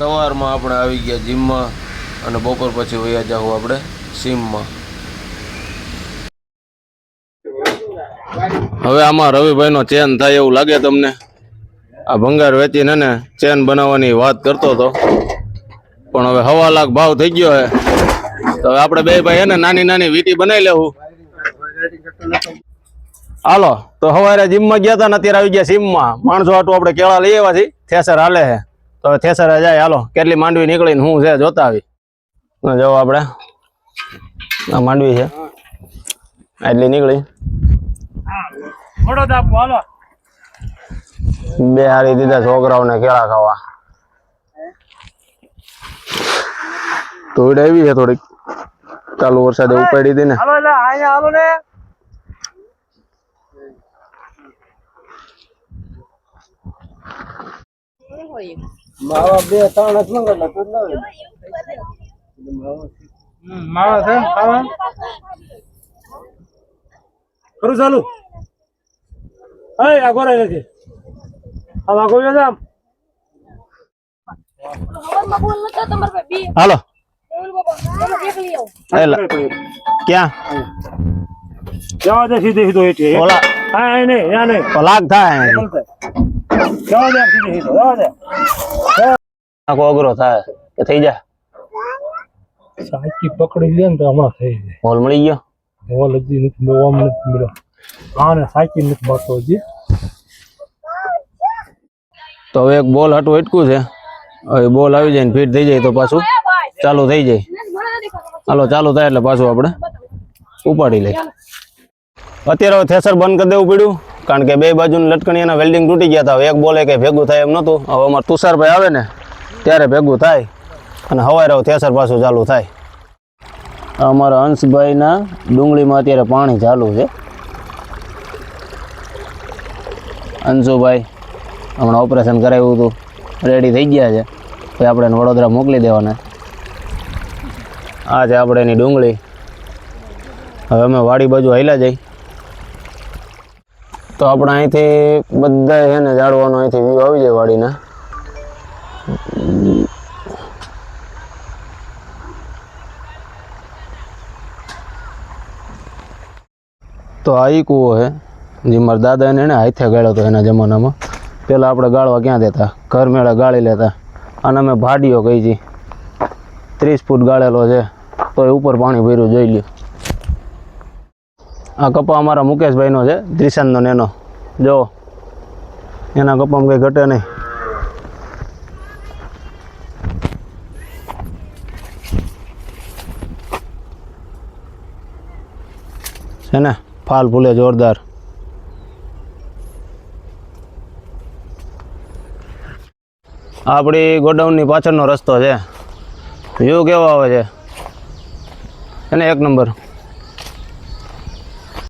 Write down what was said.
સવારમાં આપણે આવી ગયા જીમમાં અને બપોર પછી વયા જાઉં આપણે સીમમાં. હવે આમાં રવિભાઈનો ચેન થાય એવું લાગે તમને? આ ભંગાર વેચીને ને ચેન બનાવવાની વાત કરતો હતો. પણ હવે હવા લાખ ભાવ થઈ ગયો હે. તો હવે આપણે બે ભાઈ એને ને નાની નાની વીટી બનાવી લેવું હાલો, તો સવારે જીમમાં ગયા હતા ને અત્યારે આવી ગયા સીમમાં. માણસો હાટું આપણે કેળા લઈ આવ્યા છીએ. થેસર હાલે છે તો થેસર જાય હાલો. કેટલી માંડવી નીકળીને હું છે જોતા આવી જો આપણે. આ માંડવી છે. એટલી નીકળી. બે હારી દીધા છોકરાઓને કેળા ખાવા. તો આવી છે થોડીક. ચાલુ વરસાદે ઉપાડી હતી ને. માવા બે ત્રણ જ મંગળ તો માવા છે ખાવા? કરું ચાલુ? હે આ ગોરા નથી. આ વાગો જો હાલો. દેખ ક્યાં? જવા દે સીધે સીધો એટલે ઓલા. હા નહીં ત્યાં નહીં. તો થાય. જવા દે સીધે સીધો જવા દે આખો અઘરો થાય કે થઈ જાય? સાચી પકડી લે ને તો હમણાં થઈ જાય. હોલ મળી ગયો? હોલ હજી નથી બહુ આમ નથી મળ્યો. હા ને સાચી નથી મળતો હજી. તો હવે એક બોલ હટું અટકું છે. હવે બોલ આવી જાય ને ફીટ થઈ જાય તો પાછું ચાલુ થઈ જાય. હાલો ચાલુ થાય એટલે પાછું આપણે ઉપાડી લઈએ. અત્યારે થેસર બંધ કરી દેવું પડ્યું. કારણ કે બે બાજુની લટકણીના વેલ્ડિંગ તૂટી ગયા હતા. એક બોલે કંઈ ભેગું થાય એમ નહોતું. હવે અમારે તુષારભાઈ આવે ને, ત્યારે ભેગું થાય અને હવાઈ હવે થેસર પાછું ચાલુ થાય. અમારા હંસભાઈના ડુંગળીમાં અત્યારે પાણી ચાલુ છે. અંશુભાઈ હમણાં ઓપરેશન કરાવ્યું હતું. રેડી થઈ ગયા છે. પછી આપણે વડોદરા મોકલી દેવાના. આ છે આપણે એની ડુંગળી. હવે અમે વાડી બાજુ હાલ્યા જઈ. તો આપણે અહીંથી બધા છે ને ઝાડવાનો અહીંથી વ્યૂ આવી જાય વાડીના. તો આ ઈ કૂવો છે જે મારા દાદા એને હાથે ગાળ્યો હતો એના જમાનામાં. પહેલાં આપણે ગાળવા ક્યાં દેતા? ઘર મેળા ગાળી લેતા. અને અમે ભાડીઓ કહી છી ત્રીસ ફૂટ ગાળેલો છે, તો એ ઉપર પાણી ભર્યું, જોઈ લ્યો. આ કપા અમારા મુકેશભાઈનો છે ત્રિશાંતનો નેનો. જો, એના કપામાં કંઈ ઘટે નહીં. છે ને, ફાલ ફૂલે જોરદાર. આપણી ગોડાઉનની પાછળનો રસ્તો છે. વ્યૂ કેવો આવે છે? એને એક નંબર.